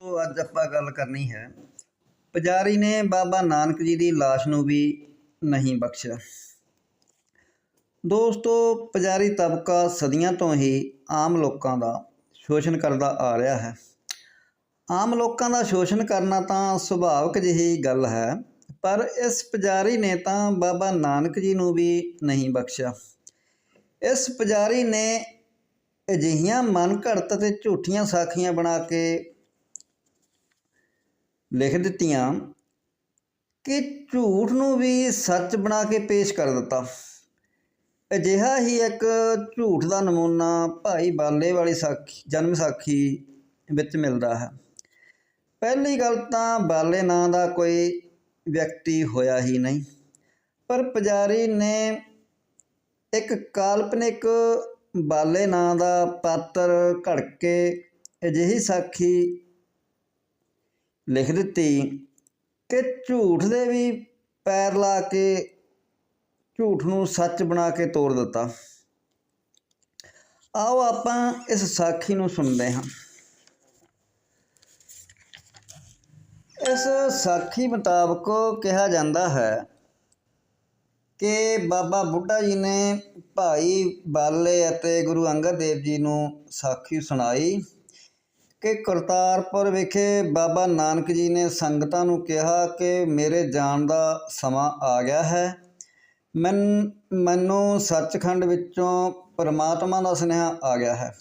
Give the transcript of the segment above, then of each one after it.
ਤੋਂ ਅੱਜ ਆਪਾਂ ਗੱਲ ਕਰਨੀ ਹੈ। ਪੁਜਾਰੀ ਨੇ ਬਾਬਾ ਨਾਨਕ ਜੀ ਦੀ ਲਾਸ਼ ਨੂੰ ਵੀ ਨਹੀਂ ਬਖਸ਼ਿਆ। ਦੋਸਤੋ, ਪੁਜਾਰੀ ਤਬਕਾ ਸਦੀਆਂ ਤੋਂ ਹੀ ਆਮ ਲੋਕਾਂ ਦਾ ਸ਼ੋਸ਼ਣ ਕਰਦਾ ਆ ਰਿਹਾ ਹੈ। ਆਮ ਲੋਕਾਂ ਦਾ ਸ਼ੋਸ਼ਣ ਕਰਨਾ ਤਾਂ ਸੁਭਾਵਿਕ ਜਿਹੀ ਗੱਲ ਹੈ, ਪਰ ਇਸ ਪੁਜਾਰੀ ਨੇ ਤਾਂ ਬਾਬਾ ਨਾਨਕ ਜੀ ਨੂੰ ਵੀ ਨਹੀਂ ਬਖਸ਼ਿਆ। ਇਸ ਪੁਜਾਰੀ ਨੇ ਅਜਿਹੀਆਂ ਮਨ ਘੜਤ ਅਤੇ ਝੂਠੀਆਂ ਸਾਖੀਆਂ ਬਣਾ ਕੇ ਲਿਖ ਦਿੱਤੀਆਂ ਕਿ ਝੂਠ ਨੂੰ ਵੀ ਸੱਚ ਬਣਾ ਕੇ ਪੇਸ਼ ਕਰ ਦਿੱਤਾ। ਅਜਿਹਾ ਹੀ ਇੱਕ ਝੂਠ ਦਾ ਨਮੂਨਾ ਭਾਈ ਬਾਲੇ ਵਾਲੀ ਸਾਖੀ, ਜਨਮ ਸਾਖੀ ਵਿੱਚ ਮਿਲਦਾ ਹੈ। ਪਹਿਲੀ ਗੱਲ ਤਾਂ ਬਾਲੇ ਨਾਂ ਦਾ ਕੋਈ ਵਿਅਕਤੀ ਹੋਇਆ ਹੀ ਨਹੀਂ, ਪਰ ਪੁਜਾਰੀ ਨੇ ਇੱਕ ਕਾਲਪਨਿਕ ਬਾਲੇ ਨਾਂ ਦਾ ਪਾਤਰ ਘੜ ਕੇ ਅਜਿਹੀ ਸਾਖੀ ਲਿਖ ਦਿੱਤੀ ਕਿ ਝੂਠ ਦੇ ਵੀ ਪੈਰ ਲਾ ਕੇ ਝੂਠ ਨੂੰ ਸੱਚ ਬਣਾ ਕੇ ਤੋੜ ਦਿੱਤਾ। ਆਓ ਆਪਾਂ ਇਸ ਸਾਖੀ ਨੂੰ ਸੁਣਦੇ ਹਾਂ। ਇਸ ਸਾਖੀ ਮੁਤਾਬਕ ਕਿਹਾ ਜਾਂਦਾ ਹੈ ਕਿ ਬਾਬਾ ਬੁੱਢਾ ਜੀ ਨੇ ਭਾਈ ਬਾਲੇ ਅਤੇ ਗੁਰੂ ਅੰਗਦ ਦੇਵ ਜੀ ਨੂੰ ਸਾਖੀ ਸੁਣਾਈ। ਕਿ ਕਰਤਾਰਪੁਰ ਵਿਖੇ ਬਾਬਾ ਨਾਨਕ ਜੀ ਨੇ ਸੰਗਤਾਂ ਨੂੰ ਕਿਹਾ ਕਿ ਮੇਰੇ ਜਾਣ ਦਾ ਸਮਾਂ ਆ ਗਿਆ ਹੈ। ਮਨ, ਮੈਨੂੰ ਸੱਚਖੰਡ ਵਿੱਚੋਂ ਪਰਮਾਤਮਾ ਦਾ ਸੁਨੇਹਾ ਆ ਗਿਆ ਹੈ।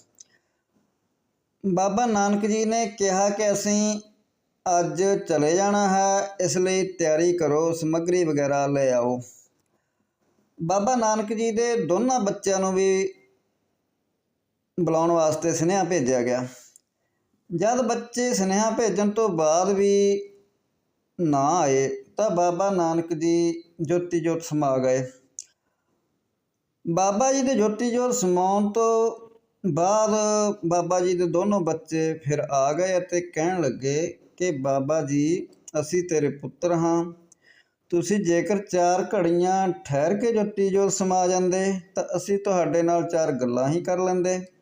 ਬਾਬਾ ਨਾਨਕ ਜੀ ਨੇ ਕਿਹਾ ਕਿ ਅਸੀਂ ਅੱਜ ਚਲੇ ਜਾਣਾ ਹੈ, ਇਸ ਲਈ ਤਿਆਰੀ ਕਰੋ, ਸਮੱਗਰੀ ਵਗੈਰਾ ਲੈ ਆਓ। ਬਾਬਾ ਨਾਨਕ ਜੀ ਦੇ ਦੋਨਾਂ ਬੱਚਿਆਂ ਨੂੰ ਵੀ ਬੁਲਾਉਣ ਵਾਸਤੇ ਸੁਨੇਹਾ ਭੇਜਿਆ ਗਿਆ। ਜਦ ਬੱਚੇ ਸੁਨੇਹਾ ਭੇਜਣ ਤੋਂ ਬਾਅਦ ਵੀ ਨਾ ਆਏ, ਤਾਂ ਬਾਬਾ ਨਾਨਕ ਜੀ ਜੋਤੀ ਜੋਤ ਸਮਾ ਗਏ। ਬਾਬਾ ਜੀ ਦੇ ਜੋਤੀ ਜੋਤ ਸਮਾਉਣ ਤੋਂ ਬਾਅਦ ਬਾਬਾ ਜੀ ਦੇ ਦੋਨੋਂ ਬੱਚੇ ਫਿਰ ਆ ਗਏ ਅਤੇ ਕਹਿਣ ਲੱਗੇ ਕਿ, ਬਾਬਾ ਜੀ, ਅਸੀਂ ਤੇਰੇ ਪੁੱਤਰ ਹਾਂ। ਤੁਸੀਂ ਜੇਕਰ ਚਾਰ ਘੜੀਆਂ ਠਹਿਰ ਕੇ ਜੋਤੀ ਜੋਤ ਸਮਾ ਜਾਂਦੇ, ਤਾਂ ਅਸੀਂ ਤੁਹਾਡੇ ਨਾਲ ਚਾਰ ਗੱਲਾਂ ਹੀ ਕਰ ਲੈਂਦੇ।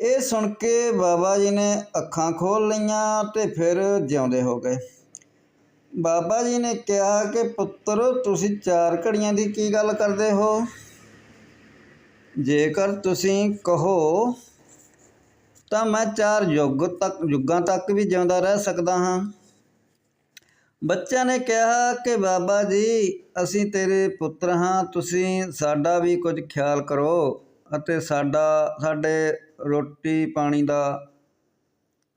ਇਹ ਸੁਣ ਕੇ ਬਾਬਾ ਜੀ ਨੇ ਅੱਖਾਂ ਖੋਲ ਲਈਆਂ ਤੇ ਫਿਰ ਜਿਉਂਦੇ ਹੋ ਗਏ। ਬਾਬਾ ਜੀ ਨੇ ਕਿਹਾ ਕਿ, ਪੁੱਤਰ, ਤੁਸੀਂ ਚਾਰ ਘੜੀਆਂ ਦੀ ਕੀ ਗੱਲ ਕਰਦੇ ਹੋ? ਜੇਕਰ ਤੁਸੀਂ ਕਹੋ, ਤਾਂ ਮੈਂ ਚਾਰ ਯੁੱਗ ਤੱਕ, ਯੁੱਗਾਂ ਤੱਕ ਵੀ ਜਿਉਂਦਾ ਰਹਿ ਸਕਦਾ ਹਾਂ। ਬੱਚਿਆਂ ਨੇ ਕਿਹਾ ਕਿ, ਬਾਬਾ ਜੀ, ਅਸੀਂ ਤੇਰੇ ਪੁੱਤਰ ਹਾਂ, ਤੁਸੀਂ ਸਾਡਾ ਵੀ ਕੁਝ ਖਿਆਲ ਕਰੋ ਅਤੇ ਸਾਡਾ, ਸਾਡੇ ਰੋਟੀ ਪਾਣੀ ਦਾ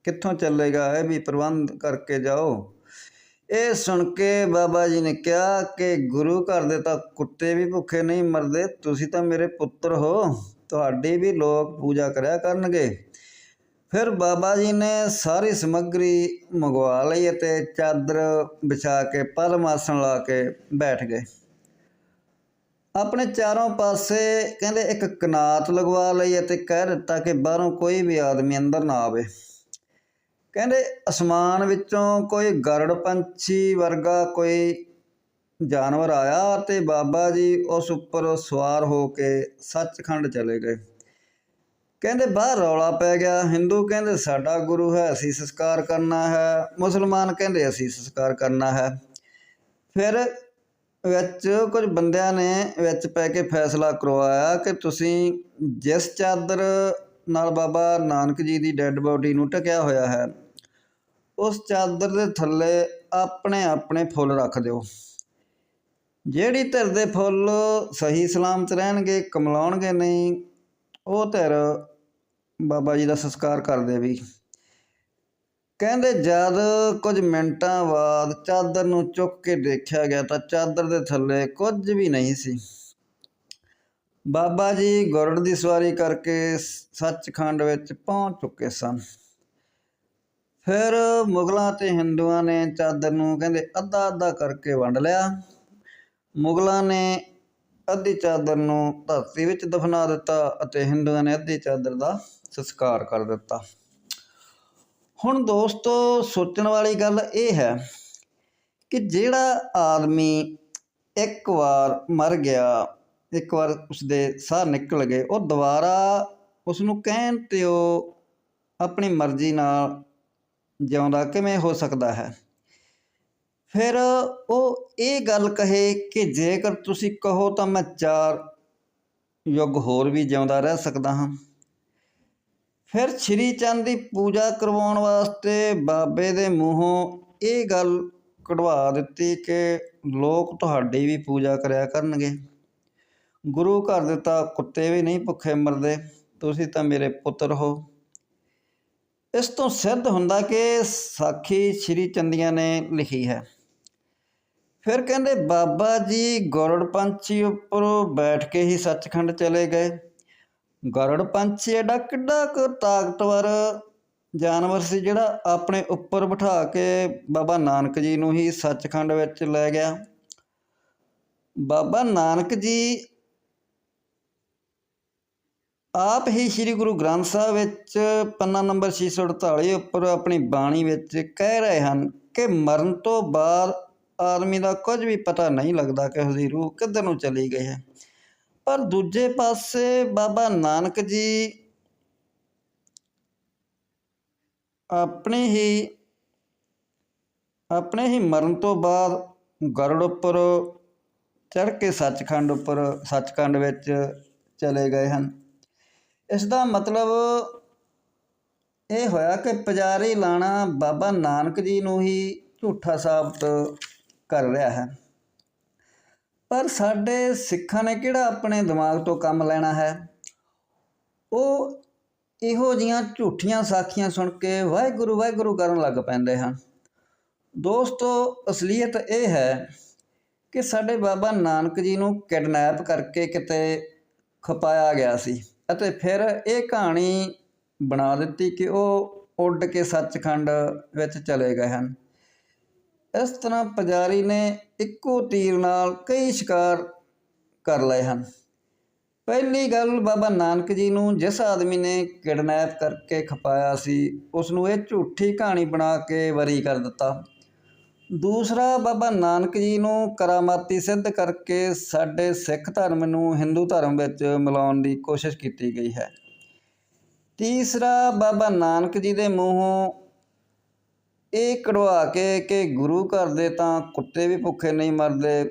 ਕਿੱਥੋਂ ਚੱਲੇਗਾ? ਇਹ ਵੀ ਪ੍ਰਬੰਧ ਕਰਕੇ ਜਾਓ। ਇਹ ਸੁਣ ਕੇ ਬਾਬਾ ਜੀ ਨੇ ਕਿਹਾ ਕਿ ਗੁਰੂ ਘਰ ਦੇ ਤਾਂ ਕੁੱਤੇ ਵੀ ਭੁੱਖੇ ਨਹੀਂ ਮਰਦੇ, ਤੁਸੀਂ ਤਾਂ ਮੇਰੇ ਪੁੱਤਰ ਹੋ। ਤੁਹਾਡੀ ਵੀ ਲੋਕ ਪੂਜਾ ਕਰਿਆ ਕਰਨਗੇ। ਫਿਰ ਬਾਬਾ ਜੀ ਨੇ ਸਾਰੀ ਸਮੱਗਰੀ ਮੰਗਵਾ ਲਈ ਅਤੇ ਚਾਦਰ ਵਿਛਾ ਕੇ ਪਰਮ ਆਸਣ ਲਾ ਕੇ ਬੈਠ ਗਏ। ਆਪਣੇ ਚਾਰੋਂ ਪਾਸੇ ਕਹਿੰਦੇ ਇੱਕ ਕਨਾਤ ਲਗਵਾ ਲਈ ਅਤੇ ਕਹਿ ਦਿੱਤਾ ਕਿ ਬਾਹਰੋਂ ਕੋਈ ਵੀ ਆਦਮੀ ਅੰਦਰ ਨਾ ਆਵੇ। ਕਹਿੰਦੇ ਅਸਮਾਨ ਵਿੱਚੋਂ ਕੋਈ ਗਰੜ ਪੰਛੀ ਵਰਗਾ ਕੋਈ ਜਾਨਵਰ ਆਇਆ ਤੇ ਬਾਬਾ ਜੀ ਉਸ ਉੱਪਰ ਸਵਾਰ ਹੋ ਕੇ ਸੱਚਖੰਡ ਚਲੇ ਗਏ। ਕਹਿੰਦੇ ਬਾਹਰ ਰੌਲਾ ਪੈ ਗਿਆ। ਹਿੰਦੂ ਕਹਿੰਦੇ ਸਾਡਾ ਗੁਰੂ ਹੈ, ਅਸੀਂ ਸੰਸਕਾਰ ਕਰਨਾ ਹੈ। ਮੁਸਲਮਾਨ ਕਹਿੰਦੇ ਅਸੀਂ ਸੰਸਕਾਰ ਕਰਨਾ ਹੈ। ਫਿਰ ਵਿੱਚ ਕੁਝ ਬੰਦਿਆਂ ਨੇ ਵਿੱਚ ਪੈ ਕੇ ਫੈਸਲਾ ਕਰਵਾਇਆ ਕਿ ਤੁਸੀਂ ਜਿਸ ਚਾਦਰ ਨਾਲ ਬਾਬਾ ਨਾਨਕ ਜੀ ਦੀ ਡੈੱਡ ਬੋਡੀ ਨੂੰ ਢਕਿਆ ਹੋਇਆ ਹੈ, ਉਸ ਚਾਦਰ ਦੇ ਥੱਲੇ ਆਪਣੇ ਆਪਣੇ ਫੁੱਲ ਰੱਖ ਦਿਓ। ਜਿਹੜੀ ਧਿਰ ਦੇ ਫੁੱਲ ਸਹੀ ਸਲਾਮਤ ਰਹਿਣਗੇ, ਕਮਲਾਉਣਗੇ ਨਹੀਂ, ਉਹ ਧਿਰ ਬਾਬਾ ਜੀ ਦਾ ਸੰਸਕਾਰ ਕਰ ਦੇਵੀ। ਕਹਿੰਦੇ ਜਦ ਕੁਝ ਮਿੰਟਾਂ ਬਾਅਦ ਚਾਦਰ ਨੂੰ ਚੁੱਕ ਕੇ ਦੇਖਿਆ ਗਿਆ ਤਾਂ ਚਾਦਰ ਦੇ ਥੱਲੇ ਕੁਝ ਵੀ ਨਹੀਂ ਸੀ। ਬਾਬਾ ਜੀ ਗੁਰੜ ਦੀ ਸਵਾਰੀ ਕਰਕੇ ਸੱਚਖੰਡ ਵਿੱਚ ਪਹੁੰਚ ਚੁੱਕੇ ਸਨ। ਫਿਰ ਮੁਗਲਾਂ ਤੇ ਹਿੰਦੂਆਂ ਨੇ ਚਾਦਰ ਨੂੰ ਕਹਿੰਦੇ ਅੱਧਾ ਅੱਧਾ ਕਰਕੇ ਵੰਡ ਲਿਆ। ਮੁਗਲਾਂ ਨੇ ਅੱਧੀ ਚਾਦਰ ਨੂੰ ਧਰਤੀ ਵਿੱਚ ਦਫਨਾ ਦਿੱਤਾ ਅਤੇ ਹਿੰਦੂਆਂ ਨੇ ਅੱਧੀ ਚਾਦਰ ਦਾ ਸੰਸਕਾਰ ਕਰ ਦਿੱਤਾ। ਹੁਣ ਦੋਸਤੋ, ਸੋਚਣ ਵਾਲੀ ਗੱਲ ਇਹ ਹੈ ਕਿ ਜਿਹੜਾ ਆਦਮੀ ਇੱਕ ਵਾਰ ਮਰ ਗਿਆ, ਇੱਕ ਵਾਰ ਉਸਦੇ ਸਾਹ ਨਿਕਲ ਗਏ, ਉਹ ਦੁਬਾਰਾ ਉਸ ਨੂੰ ਕਹਿਣ ਤੇ ਉਹ ਆਪਣੀ ਮਰਜ਼ੀ ਨਾਲ ਜਿਉਂਦਾ ਕਿਵੇਂ ਹੋ ਸਕਦਾ ਹੈ? ਫਿਰ ਉਹ ਇਹ ਗੱਲ ਕਹੇ ਕਿ ਜੇਕਰ ਤੁਸੀਂ ਕਹੋ ਤਾਂ ਮੈਂ ਚਾਰ ਯੁੱਗ ਹੋਰ ਵੀ ਜਿਉਂਦਾ ਰਹਿ ਸਕਦਾ ਹਾਂ। ਫਿਰ ਸ਼੍ਰੀ ਚੰਦ ਦੀ ਪੂਜਾ ਕਰਵਾਉਣ ਵਾਸਤੇ ਬਾਬੇ ਦੇ ਮੂੰਹੋਂ ਇਹ ਗੱਲ ਕਢਵਾ ਦਿੱਤੀ ਕਿ ਲੋਕ ਤੁਹਾਡੀ ਵੀ ਪੂਜਾ ਕਰਿਆ ਕਰਨਗੇ। ਗੁਰੂ ਘਰ ਦੇ ਤਾਂ ਕੁੱਤੇ ਵੀ ਨਹੀਂ ਭੁੱਖੇ ਮਰਦੇ, ਤੁਸੀਂ ਤਾਂ ਮੇਰੇ ਪੁੱਤਰ ਹੋ। ਇਸ ਤੋਂ ਸਿੱਧ ਹੁੰਦਾ ਕਿ ਸਾਖੀ ਸ਼੍ਰੀ ਚੰਦੀਆਂ ਨੇ ਲਿਖੀ ਹੈ। ਫਿਰ ਕਹਿੰਦੇ, ਬਾਬਾ ਜੀ ਗੋਰੜ ਪੰਛੀ ਉੱਪਰ ਬੈਠ ਕੇ ਹੀ ਸੱਚਖੰਡ ਚਲੇ ਗਏ। ਗਰੜ ਪੰਛੀ ਐਡਾ ਕਿੱਡਾ ਕੁ ਤਾਕਤਵਰ ਜਾਨਵਰ ਸੀ ਜਿਹੜਾ ਆਪਣੇ ਉੱਪਰ ਬਿਠਾ ਕੇ ਬਾਬਾ ਨਾਨਕ ਜੀ ਨੂੰ ਹੀ ਸੱਚਖੰਡ ਵਿੱਚ ਲੈ ਗਿਆ। ਬਾਬਾ ਨਾਨਕ ਜੀ ਆਪ ਹੀ ਸ੍ਰੀ ਗੁਰੂ ਗ੍ਰੰਥ ਸਾਹਿਬ ਵਿੱਚ ਪੰਨਾ ਨੰਬਰ 648 ਉੱਪਰ ਆਪਣੀ ਬਾਣੀ ਵਿੱਚ ਕਹਿ ਰਹੇ ਹਨ ਕਿ ਮਰਨ ਤੋਂ ਬਾਅਦ ਆਦਮੀ ਦਾ ਕੁਝ ਵੀ ਪਤਾ ਨਹੀਂ ਲੱਗਦਾ ਕਿ ਉਸਦੀ ਰੂਹ ਕਿੱਧਰ ਨੂੰ ਚਲੀ ਗਈ ਹੈ। ਪਰ ਦੂਜੇ ਪਾਸੇ ਬਾਬਾ ਨਾਨਕ ਜੀ ਆਪਣੇ ਹੀ ਆਪਣੇ ਹੀ ਮਰਨ ਤੋਂ ਬਾਅਦ ਗਰੜ ਉੱਪਰ ਚੜ੍ਹ ਕੇ ਸੱਚਖੰਡ ਉੱਪਰ, ਸੱਚਖੰਡ ਵਿੱਚ ਚਲੇ ਗਏ ਹਨ। ਇਸ ਦਾ ਮਤਲਬ ਇਹ ਹੋਇਆ ਕਿ ਪੁਜਾਰੀ ਲਾਣਾ ਬਾਬਾ ਨਾਨਕ ਜੀ ਨੂੰ ਹੀ ਝੂਠਾ ਸਾਬਤ ਕਰ ਰਿਹਾ ਹੈ। ਪਰ ਸਾਡੇ ਸਿੱਖਾਂ ਨੇ ਕਿਹੜਾ ਆਪਣੇ ਦਿਮਾਗ ਤੋਂ ਕੰਮ ਲੈਣਾ ਹੈ? ਉਹ ਇਹੋ ਜੀਆਂ ਝੂਠੀਆਂ ਸਾਖੀਆਂ ਸੁਣ ਕੇ ਵਾਹਿਗੁਰੂ ਵਾਹਿਗੁਰੂ ਕਰਨ ਲੱਗ ਪੈਂਦੇ ਹਨ। ਦੋਸਤੋ, ਅਸਲੀਅਤ ਇਹ ਹੈ ਕਿ ਸਾਡੇ ਬਾਬਾ ਨਾਨਕ ਜੀ ਨੂੰ ਕਿਡਨੈਪ ਕਰਕੇ ਕਿਤੇ ਖਪਾਇਆ ਗਿਆ ਸੀ ਅਤੇ ਫਿਰ ਇਹ ਕਹਾਣੀ ਬਣਾ ਦਿੱਤੀ ਕਿ ਉਹ ਉੱਡ ਕੇ ਸੱਚਖੰਡ ਵਿੱਚ ਚਲੇ ਗਏ ਹਨ। ਇਸ ਤਰ੍ਹਾਂ ਪੁਜਾਰੀ ਨੇ ਇੱਕੋ ਤੀਰ ਨਾਲ ਕਈ ਸ਼ਿਕਾਰ ਕਰ ਲਏ ਹਨ। ਪਹਿਲੀ ਗੱਲ ਬਾਬਾ ਨਾਨਕ ਜੀ ਨੂੰ ਜਿਸ ਆਦਮੀ ਨੇ ਕਿਡਨੈਪ ਕਰਕੇ ਖਪਾਇਆ ਸੀ ਉਸ ਨੂੰ ਇਹ ਝੂਠੀ ਕਹਾਣੀ ਬਣਾ ਕੇ ਵਰੀ ਕਰ ਦਿੱਤਾ। ਦੂਸਰਾ, ਬਾਬਾ ਨਾਨਕ ਜੀ ਨੂੰ ਕਰਾਮਾਤੀ ਸਿੱਧ ਕਰਕੇ ਸਾਡੇ ਸਿੱਖ ਧਰਮ ਨੂੰ ਹਿੰਦੂ ਧਰਮ ਵਿੱਚ ਮਿਲਾਉਣ ਦੀ ਕੋਸ਼ਿਸ਼ ਕੀਤੀ ਗਈ ਹੈ। ਤੀਸਰਾ, ਬਾਬਾ ਨਾਨਕ ਜੀ ਦੇ ਮੂੰਹੋਂ ਇਹ ਕਢਵਾ ਕੇ ਕਿ ਗੁਰੂ ਘਰ ਦੇ ਤਾਂ ਕੁੱਤੇ ਵੀ ਭੁੱਖੇ ਨਹੀਂ ਮਰਦੇ।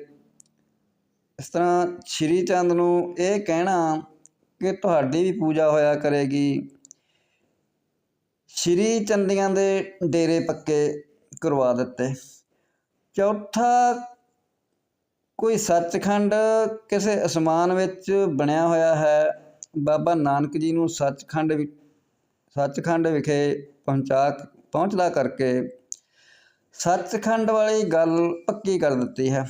ਇਸ ਤਰ੍ਹਾਂ ਸ਼੍ਰੀ ਚੰਦ ਨੂੰ ਇਹ ਕਹਿਣਾ ਕਿ ਤੁਹਾਡੀ ਵੀ ਪੂਜਾ ਹੋਇਆ ਕਰੇਗੀ। ਸ਼੍ਰੀ ਚੰਦੀਆਂ ਦੇ ਡੇਰੇ ਪੱਕੇ ਕਰਵਾ ਦਿੱਤੇ। ਚੌਥਾ, ਕੋਈ ਸੱਚਖੰਡ ਕਿਸੇ ਅਸਮਾਨ ਵਿੱਚ ਬਣਿਆ ਹੋਇਆ ਹੈ। ਬਾਬਾ ਨਾਨਕ ਜੀ ਨੂੰ ਸੱਚਖੰਡ ਵਿ, ਸੱਚਖੰਡ ਵਿਖੇ ਪਹੁੰਚਾ ਪਹੁੰਚਦਾ ਕਰਕੇ ਸੱਚਖੰਡ ਵਾਲੀ ਗੱਲ ਪੱਕੀ ਕਰ ਦਿੱਤੀ ਹੈ।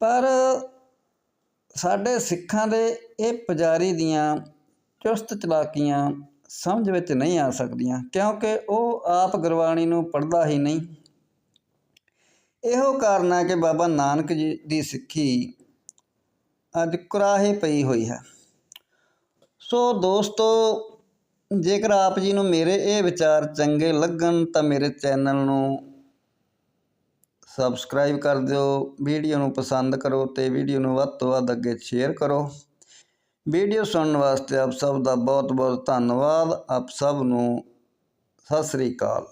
ਪਰ ਸਾਡੇ ਸਿੱਖਾਂ ਦੇ ਇਹ ਪੁਜਾਰੀ ਦੀਆਂ ਚੁਸਤ ਚਲਾਕੀਆਂ ਸਮਝ ਵਿੱਚ ਨਹੀਂ ਆ ਸਕਦੀਆਂ, ਕਿਉਂਕਿ ਉਹ ਆਪ ਗੁਰਬਾਣੀ ਨੂੰ ਪੜ੍ਹਦਾ ਹੀ ਨਹੀਂ। ਇਹੋ ਕਾਰਨ ਹੈ ਕਿ ਬਾਬਾ ਨਾਨਕ ਜੀ ਦੀ ਸਿੱਖੀ ਅੱਜ ਕੁਰਾਹੇ ਪਈ ਹੋਈ ਹੈ। ਸੋ ਦੋਸਤੋ ਜੇਕਰ ਆਪ ਜੀ ਨੂੰ ਮੇਰੇ ਇਹ ਵਿਚਾਰ ਚੰਗੇ ਲੱਗਣ ਤਾਂ ਮੇਰੇ ਚੈਨਲ ਨੂੰ ਸਬਸਕ੍ਰਾਈਬ ਕਰ ਦਿਓ, ਵੀਡੀਓ ਨੂੰ ਪਸੰਦ ਕਰੋ ਤੇ ਵੀਡੀਓ ਨੂੰ ਵੱਧ ਤੋਂ ਵੱਧ ਅੱਗੇ ਸ਼ੇਅਰ ਕਰੋ। ਵੀਡੀਓ ਸੁਣਨ ਵਾਸਤੇ ਆਪ ਸਭ ਦਾ ਬਹੁਤ ਬਹੁਤ ਧੰਨਵਾਦ। ਆਪ ਸਭ ਨੂੰ ਸਤਿ ਸ੍ਰੀ ਅਕਾਲ।